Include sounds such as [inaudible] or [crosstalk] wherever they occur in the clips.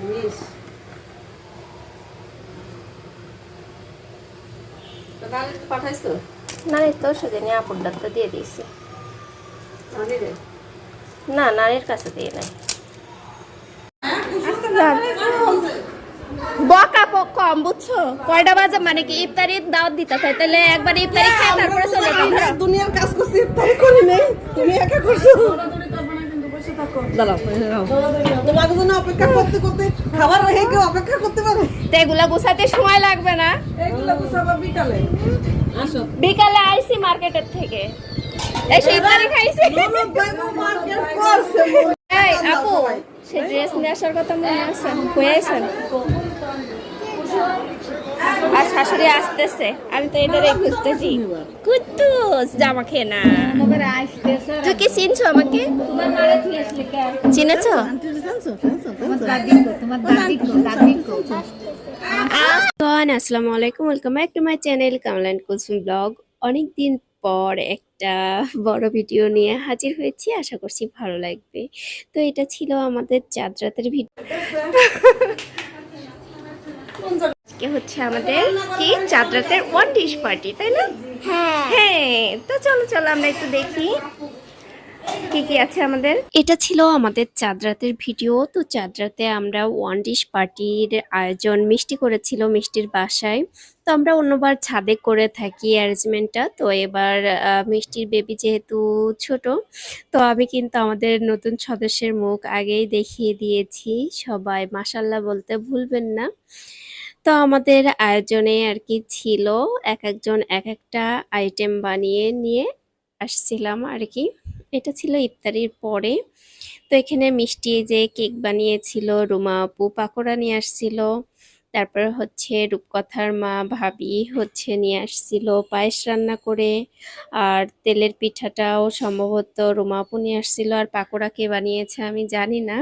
জিনিস পাঠাইছো? নানির তো সেদিন আপুর ডাক্তার দিয়ে দিয়েছি। না নানির কাছে দিয়ে নাই। বকা পক কম বুঝছ? কয়টা বাজে? মানে কি ইফতারির দাওয়াত দিতে হয় তাহলে একবার ইফতারি খাই তারপরে চলে যাবে। দুনিয়ার কাজ করছি তাই করি নাই তুমি একা করছ। এগুলা গুছাতে সময় লাগবে না। বিকালে। আইসি মার্কেটের থেকে। খাইছি। আপু সে ড্রেস নিয়ে আসার কথা মনে আছে। হয়ে আর শাশুড়ি আসতেছে। আমি তো এটারে খুঁজতেছি। কুদ্দুস জামা খেয়ে না। তুই কি চিনছো আমাকে? চিনেছো? আসসালামু আসসালামু আলাইকুম welcome back to my channel কামলান Kulsum blog অনেকদিন পর একটা বড় ভিডিও নিয়ে হাজির হয়েছি আশা করছি ভালো লাগবে। তো এটা ছিল আমাদের চাঁদ রাতের ভিডিও আজকে হচ্ছে আমাদের কি? চাঁদ রাতের ওয়ান ডিশ পার্টি তাই না? হ্যাঁ। তো চলো চলো আমরা একটু দেখি কি কি আছে আমাদের। এটা ছিল আমাদের চাঁদ রাতের ভিডিও। তো চাঁদ রাতে আমরা ওয়ান ডিশ পার্টির আয়োজন মিষ্টি করেছিল মিষ্টির বাসায়। তো আমরা অন্যবার ছাদে করে থাকি অ্যারেঞ্জমেন্টটা তো এবার মিষ্টির বেবি যেহেতু ছোট তো আমি কিন্তু আমাদের নতুন সদস্যের মুখ আগেই দেখিয়ে দিয়েছি। সবাই মাসাল্লাহ বলতে ভুলবেন না। তো আমাদের আয়োজনে আর কি ছিল এক একজন এক একটা আইটেম বানিয়ে নিয়ে আসছিলাম আর কি এটা ছিল ইফতারির পরে। তো এখানে মিষ্টি যে কেক বানিয়েছিল, রুমা আপু পাকোড়া নিয়ে আসছিল, তারপর হচ্ছে রূপকথার মা ভাবি হচ্ছে নিয়ে আসছিল পায়েস রান্না করে, আর তেলের পিঠাটাও সম্ভবত রুমা আপু নিয়ে আসছিল, আর পাকোড়া কে বানিয়েছে আমি জানি না।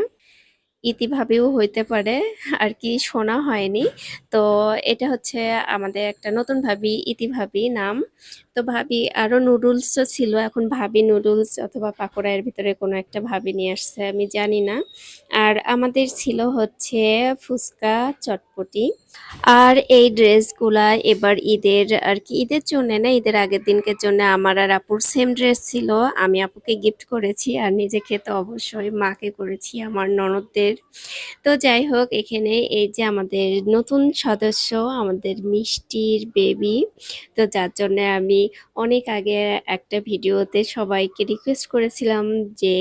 ইতিভাবেও হইতে পারে, আর কি শোনা হয়নি। তো এটা হচ্ছে আমাদের একটা নতুন ভাবি, ইতিভাবি নাম। তো ভাবি, আরও নুডলসও ছিল, এখন ভাবি নুডলস অথবা পাকোড়া ভিতরে কোনো একটা ভাবি নিয়ে আসছে, আমি জানি না। আর আমাদের ছিল হচ্ছে ফুচকা চটপটি। আর এই ড্রেসগুলা এবার ঈদের আর কি, ঈদের জন্য না, ঈদের আগের দিনকের জন্য আমার আর আপুর সেম ড্রেস ছিল। আমি আপুকে গিফট করেছি আর নিজে খেতে অবশ্যই মাকে করেছি, আমার ননদদের। তো যাই হোক, এখানে এই যে আমাদের নতুন সদস্য, আমাদের মিষ্টির বেবি তো যার জন্য আমি অনেক আগে একটা ভিডিওতে সবাইকে রিকোয়েস্ট করেছিলাম যে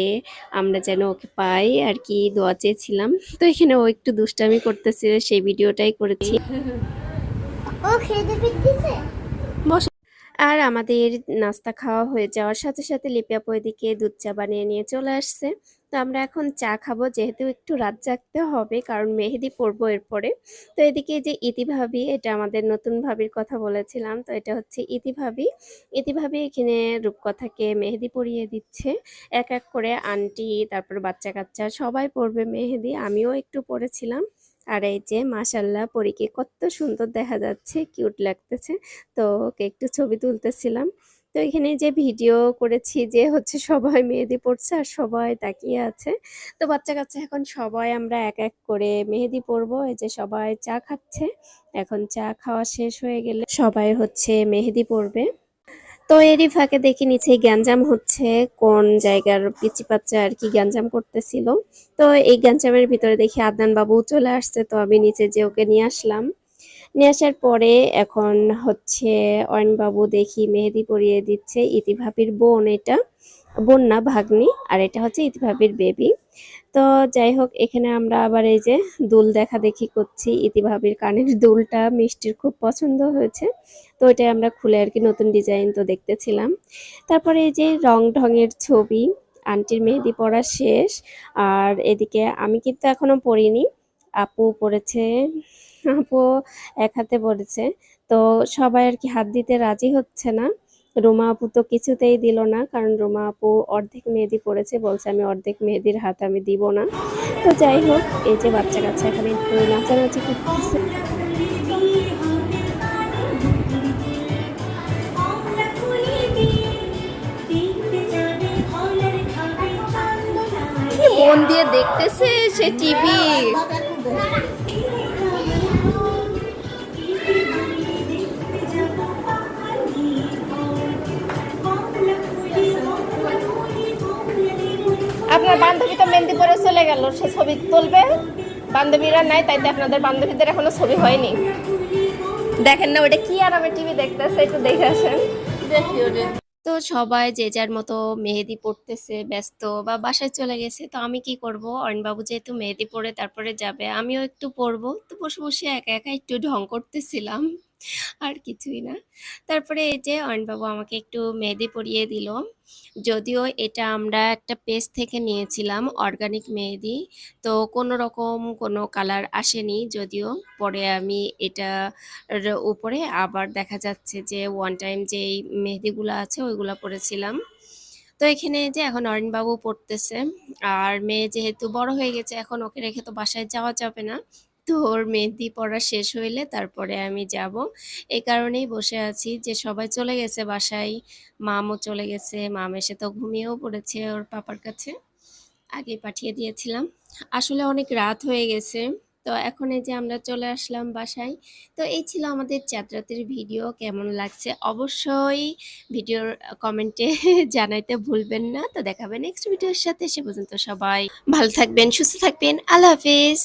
আমরা যেন ওকে পাই আর কি দোয়া চেয়েছিলাম। তো এখানে ও একটু দুষ্টামি করতেছিল সেই ভিডিওটাই করেছি। আর আমাদের নাস্তা খাওয়া হয়ে যাওয়ার সাথে সাথে লিপি আপু এদিকে দুধ চা বানিয়ে নিয়ে চলে আসছে। তো আমরা এখন চা খাব, যেহেতু একটু রাত জাগতে হবে, কারণ মেহেদি পরবো এরপরে। তো এদিকে যে ইতি ভাবি, এটা আমাদের নতুন ভাবির কথা বলেছিলাম, তো এটা হচ্ছে ইতি ভাবি। ইতি ভাবি এখানে রূপকথাকে মেহেদি পরিয়ে দিচ্ছে। এক এক করে আন্টি, তারপর বাচ্চা কাচ্চা সবাই পরবে মেহেদি, আমিও একটু পরেছিলাম। আর এই যে মাশাল্লাহ, পরীকে কত সুন্দর দেখা যাচ্ছে, কিউট লাগতেছে। তো ওকে একটু ছবি তুলতেছিলাম। তো এখানে যে ভিডিও করেছি যে হচ্ছে সবাই মেহেদি পড়ছে আর সবাই তাকিয়ে আছে। তো বাচ্চা কাচ্চা এখন সবাই আমরা এক এক করে মেহেদি পরবো। এই যে সবাই চা খাচ্ছে, এখন চা খাওয়া শেষ হয়ে গেলে সবাই হচ্ছে মেহেদি পরবে। তো এরই ফাঁকে দেখি নিচে গ্যাঞ্জাম হচ্ছে, কোন জায়গার পিচি বাচ্চা আর কি গ্যাঞ্জাম করতেছিল। তো এই গ্যাঞ্জামের ভিতরে দেখি আদনান বাবু চলে আসছে, তো আমি নিচে যে ওকে নিয়ে আসলাম। নিয়ে আসার পরে এখন হচ্ছে অয়ন বাবু দেখি মেহেদি পরিয়ে দিচ্ছে ইতিভাবির বোন এটা, বোন না, ভাগ্নি, আর এটা হচ্ছে ইতিভাবির বেবি তো যাই হোক, এখানে আমরা আবার এই যে দুল দেখা দেখি করছি, ইতিভাবির কানের দুলটা মিষ্টির খুব পছন্দ হয়েছে। তো ওইটাই আমরা খুলে আর কি নতুন ডিজাইন তো দেখতেছিলাম। তারপরে এই যে রং ঢঙের ছবি, আন্টির মেহেদি পড়া শেষ, আর এদিকে আমি কিন্তু এখনও পড়িনি, আপু পড়েছে আপু এক হাতে পড়েছে তো সবাই আর কি হাত দিতে রাজি হচ্ছে না। রুমা আপু তো কিছুতেই দিল না, কারণ রুমা আপু অর্ধেক মেহেদি পড়েছে, বলছে আমি অর্ধেক মেহেদির হাত আমি দিব না। তো যাই হোক, এই যে বাচ্চা কাচ্চা এখানে একটু নাচানাচি করতেছে। মন দিয়ে দেখতেছে সে টিভি। বান্ধবী তো মেহেন্দি পরে চলে গেল, সে ছবি তুলবে। বান্ধবীরা নাই, তাই তো আপনাদের বান্ধবীদের এখনও ছবি হয়নি। দেখেন না ওটা কি আর আরামে টিভি দেখতেছে, একটু দেখে আসেন। তো সবাই যে যার মতো মেহেদি পড়তেছে ব্যস্ত বা বাসায় চলে গেছে, তো আমি কি করব? অয়নবাবু যেহেতু মেহেদি পরে তারপরে যাবে, আমিও একটু পরবো। তো বসে বসে একা একা একটু ঢং করতেছিলাম। আর কিছুই না। তারপরে এই যে অয়নবাবু আমাকে একটু মেহেদি পরিয়ে দিল। যদিও এটা আমরা একটা পেজ থেকে নিয়েছিলাম অর্গানিক মেহেদি তো কোনো রকম কোনো কালার আসেনি, যদিও পরে আমি এটা এর উপরে আবার দেখা যাচ্ছে যে ওয়ান টাইম যেই মেহেদিগুলো আছে ওইগুলো পরেছিলাম। তো এখানে যে এখন অরিনবাবু পড়তেছে আর মেয়ে যেহেতু বড় হয়ে গেছে, এখন ওকে রেখে তো বাসায় যাওয়া যাবে না। তো ওর মেহেদি পড়া শেষ হইলে তারপরে আমি যাব। এই কারণেই বসে আছি যে সবাই চলে গেছে বাসায়। মামও চলে গেছে, মাম এসে তো ঘুমিয়েও পড়েছে ওর পাপার কাছে। আগে পাঠিয়ে দিয়েছিলাম। আসলে অনেক রাত হয়ে গেছে। তো এখন এই যে আমরা চলে আসলাম বাসায়। তো এই ছিল আমাদের চাঁদরাতের ভিডিও। কেমন লাগছে অবশ্যই ভিডিওর কমেন্টে [laughs] জানাইতে ভুলবেন না। তো দেখাবেন নেক্সট ভিডিওর সাথে। সে পর্যন্ত সবাই ভালো থাকবেন, সুস্থ থাকবেন। আল্লাহ হাফিজ।